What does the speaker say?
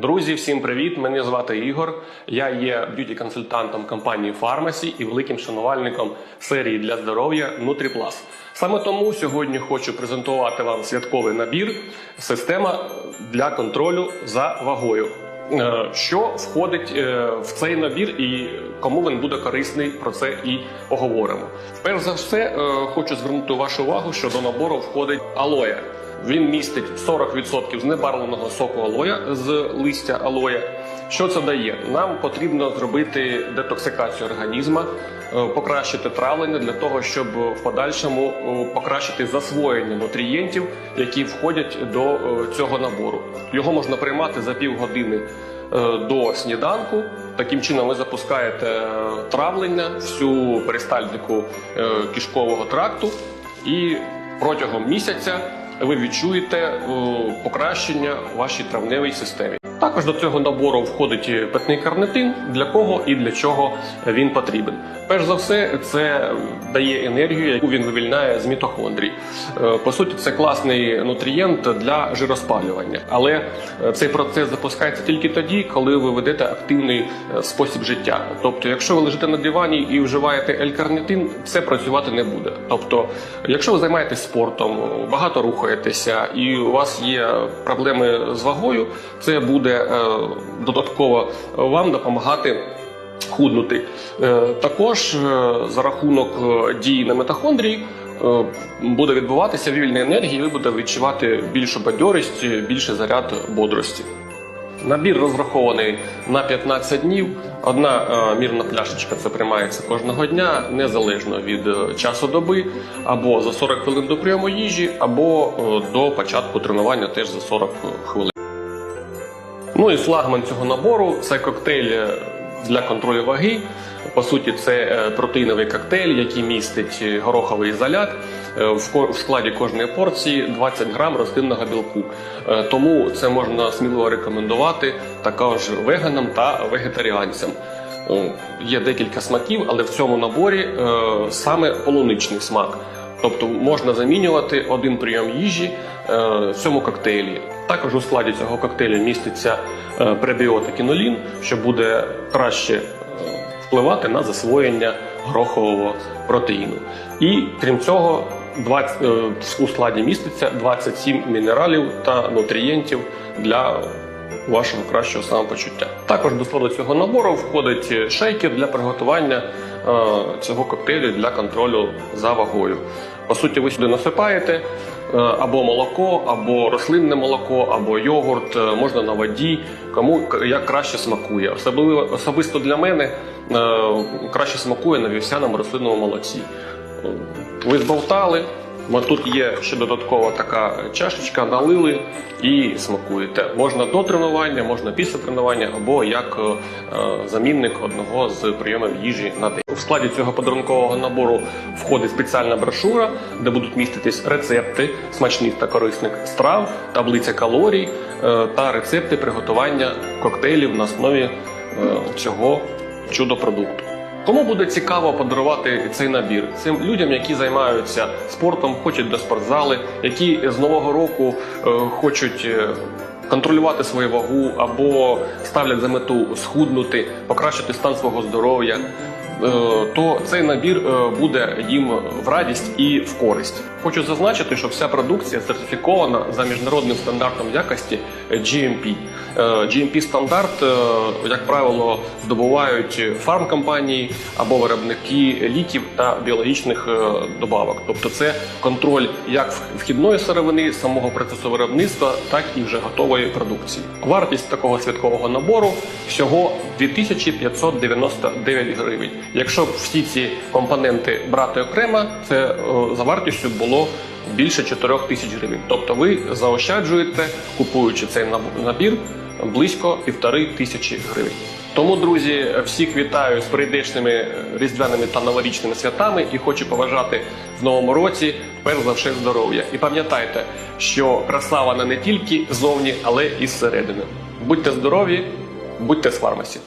Друзі, всім привіт! Мене звати Ігор. Я є б'юті-консультантом компанії Pharmacy і великим шанувальником серії для здоров'я NutriPlus. Саме тому сьогодні хочу презентувати вам святковий набір система для контролю за вагою. Е, Що входить е, в цей набір і кому він буде корисний, про це і поговоримо. Перш за все, е, хочу звернути вашу увагу, що до набору входить алоє. Він містить 40% знебарвленого соку алоя з листя алоя. Що це дає? Нам потрібно зробити детоксикацію організму, е, покращити травлення для того, щоб в подальшому е, покращити засвоєння нутрієнтів, які входять до е, цього набору. Його можна приймати за півгодини до сніданку. Таким чином ви запускаєте травлення, всю перистальтику е, кишкового тракту і протягом місяця ви відчуєте е, покращення в вашій травневій системі. Також до цього набору входить питний карнитин, для кого і для чого він потрібен. Перш за все, це дає енергію, яку він вивільняє з мітохондрій. Е, По суті, це класний нутрієнт для жироспалювання, але е, цей процес запускається тільки тоді, коли ви ведете активний е, спосіб життя. Тобто, якщо ви лежите на дивані і вживаєте L-карнитин, це працювати не буде. Тобто, якщо ви займаєтесь спортом, багато рухаєтеся і у вас є проблеми з вагою, це буде е, додатково вам допомагати. Худнути Е, також е, за рахунок е, дії на митохондрії е, буде відбуватися вільна енергія, і ви будете відчувати більшу бадьорість, більший заряд бодрості. Набір розрахований на 15 днів. Одна мірна пляшечка це приймається кожного дня, незалежно від часу доби, або за 40 хвилин до прийому їжі, або до початку тренування теж за 40 хвилин. Ну і флагман цього набору це коктейль е, для контролю ваги. По суті, це е, протеїновий коктейль, який містить е, гороховий ізолят. В складі кожної порції 20 грам рослинного білку. Тому це можна сміливо рекомендувати також веганам та вегетаріанцям. Є декілька смаків, але в цьому наборі саме полуничний смак. Тобто можна замінювати один прийом їжі е, в цьому коктейлі. Також у складі цього коктейлю міститься е, пребіотик інулін, що буде краще е, впливати на засвоєння горохового протеїну. І крім цього, 20, е, у складі міститься 27 мінералів та нутрієнтів для вашого кращого самопочуття. Також до складу цього набору входить шейкер для приготування е, цього коктейлю для контролю за вагою. По суті, ви сюди насипаєте е, або молоко, або рослинне молоко, або йогурт, е, можна на воді, кому як краще смакує. Особливо особисто для мене е, краще смакує на вівсяному рослинному молоці. Е, Ви збовтали. Тут є ще додаткова така чашечка, налили і смакуєте. Можна до тренування, можна після тренування, або як е, замінник одного з прийомів їжі на день. В складі цього подарункового набору входить спеціальна брошура, де будуть міститись рецепти смачних та корисних страв, таблиця калорій е, та рецепти приготування коктейлів на основі е, цього чудо-продукту. Кому буде цікаво подарувати цей набір? Цим людям, які займаються спортом, хочуть до спортзали, які з нового року е, хочуть. е, Контролювати свою вагу або ставлять за мету схуднути, покращити стан свого здоров'я, е, то цей набір е, буде їм в радість і в користь. Хочу зазначити, що вся продукція сертифікована за міжнародним стандартом якості е, GMP. Е, GMP стандарт, е, як правило, здобувають фармкомпанії або виробники ліків та біологічних добавок. Тобто, це контроль як вхідної сировини, самого процесу виробництва, так і вже готової продукції. Вартість такого святкового набору всього 2599 гривень. Якщо всі ці компоненти брати окремо, це за вартістю було більше 4 тисяч гривень. Тобто ви заощаджуєте, купуючи цей набір, близько півтори тисячі гривень. Тому, друзі, всіх вітаю з прийдешними е, різдвяними та новорічними святами і хочу побажати в новому році перш за все здоров'я. І пам'ятайте, що краса вона не тільки зовні, але і зсередини. Будьте здорові, будьте з фармасі.